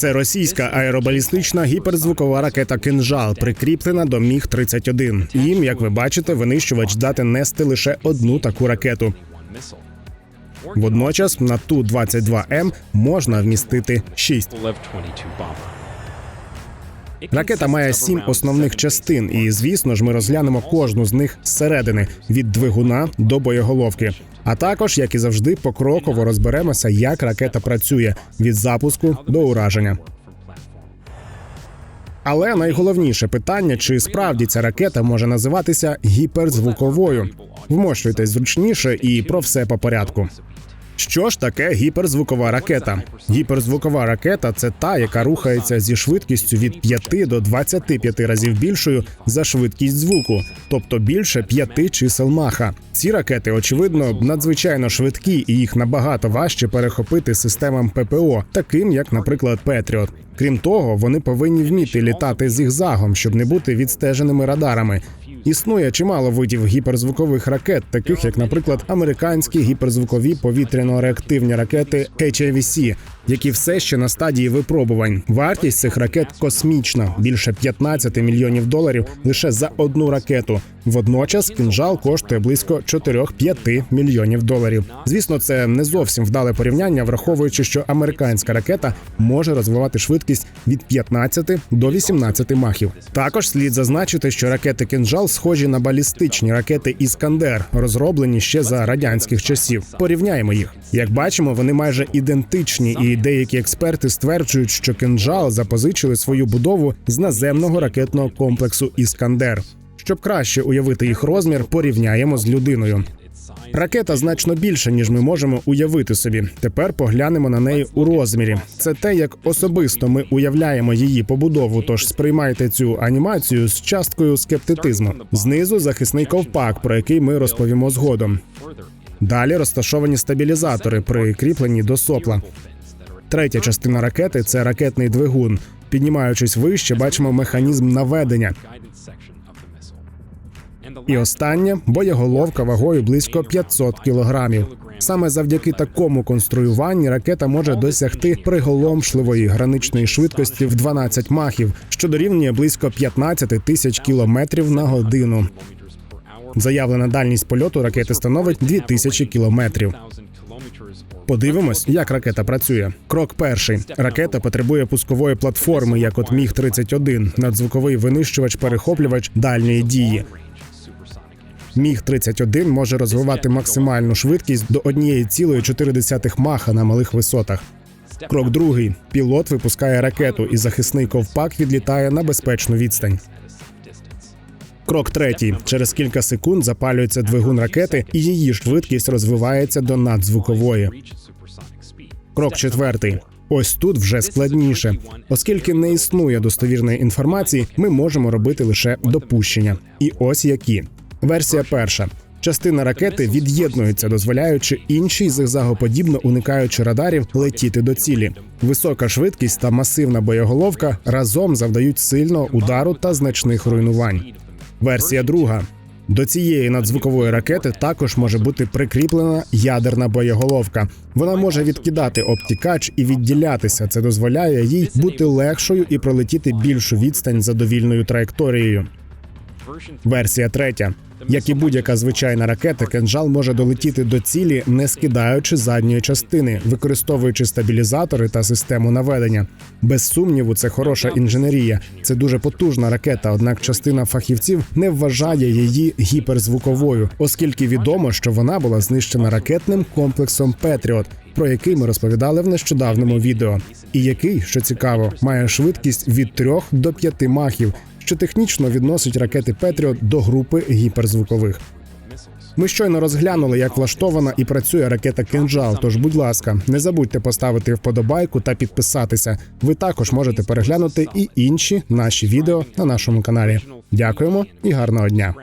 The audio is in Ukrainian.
Це російська аеробалістична гіперзвукова ракета «Кинжал», прикріплена до Міг 31 Їм, як ви бачите, винищувач дати нести лише одну таку ракету. Водночас на ту 22 м можна вмістити 6. Ракета має сім основних частин, і звісно ж, ми розглянемо кожну з них зсередини від двигуна до боєголовки. А також, як і завжди, покроково розберемося, як ракета працює від запуску до ураження. Але найголовніше питання: чи справді ця ракета може називатися гіперзвуковою? Вмощуйтесь зручніше і про все по порядку. Що ж таке гіперзвукова ракета? Гіперзвукова ракета це та, яка рухається зі швидкістю від 5 до 25 разів більшою за швидкість звуку, тобто більше 5 чисел маха. Ці ракети, очевидно, надзвичайно швидкі, і їх набагато важче перехопити системам ППО, таким як, наприклад, Петріот. Крім того, вони повинні вміти літати зігзагом, щоб не бути відстеженими радарами. Існує чимало видів гіперзвукових ракет, таких як, наприклад, американські гіперзвукові повітряно-реактивні ракети HAVC, які все ще на стадії випробувань. Вартість цих ракет космічна більше 15 мільйонів доларів лише за одну ракету. Водночас кінжал коштує близько 4-5 мільйонів доларів. Звісно, це не зовсім вдале порівняння, враховуючи, що американська ракета може розвивати швидкість від 15 до 18 махів. Також слід зазначити, що ракети кінжал схожі на балістичні ракети Іскандер, розроблені ще за радянських часів. Порівняємо їх. Як бачимо, вони майже ідентичні, і деякі експерти стверджують, що кинжал запозичили свою будову з наземного ракетного комплексу Іскандер. Щоб краще уявити їх розмір, порівняємо з людиною. Ракета значно більша, ніж ми можемо уявити собі. Тепер поглянемо на неї у розмірі. Це те, як особисто ми уявляємо її побудову. Тож сприймайте цю анімацію з часткою скептицизму. Знизу захисний ковпак, про який ми розповімо згодом. Далі розташовані стабілізатори, прикріплені до сопла. Третя частина ракети це ракетний двигун. Піднімаючись вище, бачимо механізм наведення. І останнє боєголовка вагою близько 500 кілограмів. Саме завдяки такому конструюванні ракета може досягти приголомшливої граничної швидкості в 12 махів, що дорівнює близько 15 тисяч кілометрів на годину. Заявлена дальність польоту ракети становить 2000 кілометрів. Подивимось, як ракета працює. Крок перший: ракета потребує пускової платформи, як от Міг 31 надзвуковий винищувач-перехоплювач дальньої дії. Міг 31 може розвивати максимальну швидкість до 1,4 маха на малих висотах. Крок другий: пілот випускає ракету, і захисний ковпак відлітає на безпечну відстань. Крок третій: через кілька секунд запалюється двигун ракети, і її швидкість розвивається до надзвукової. Крок четвертий. Ось тут вже складніше, оскільки не існує достовірної інформації, ми можемо робити лише допущення. І ось які версія перша. Частина ракети від'єднується, дозволяючи іншій зигзагоподібно уникаючи радарів летіти до цілі. Висока швидкість та масивна боєголовка разом завдають сильного удару та значних руйнувань. Версія друга. До цієї надзвукової ракети також може бути прикріплена ядерна боєголовка. Вона може відкидати обтікач і відділятися. Це дозволяє їй бути легшою і пролетіти більшу відстань за довільною траєкторією. Версія третя. Як і будь-яка звичайна ракета, кинжал може долетіти до цілі, не скидаючи задньої частини, використовуючи стабілізатори та систему наведення. Без сумніву, це хороша інженерія. Це дуже потужна ракета. Однак частина фахівців не вважає її гіперзвуковою, оскільки відомо, що вона була знищена ракетним комплексом Петріот, про який ми розповідали в нещодавньому відео, і який, що цікаво, має швидкість від 3 до 5 махів що технічно відносить ракети Петріот до групи гіперзвукових. Ми щойно розглянули, як влаштована і працює ракета «Кинжал», Тож, будь ласка, не забудьте поставити вподобайку та підписатися. Ви також можете переглянути і інші наші відео на нашому каналі. Дякуємо і гарного дня.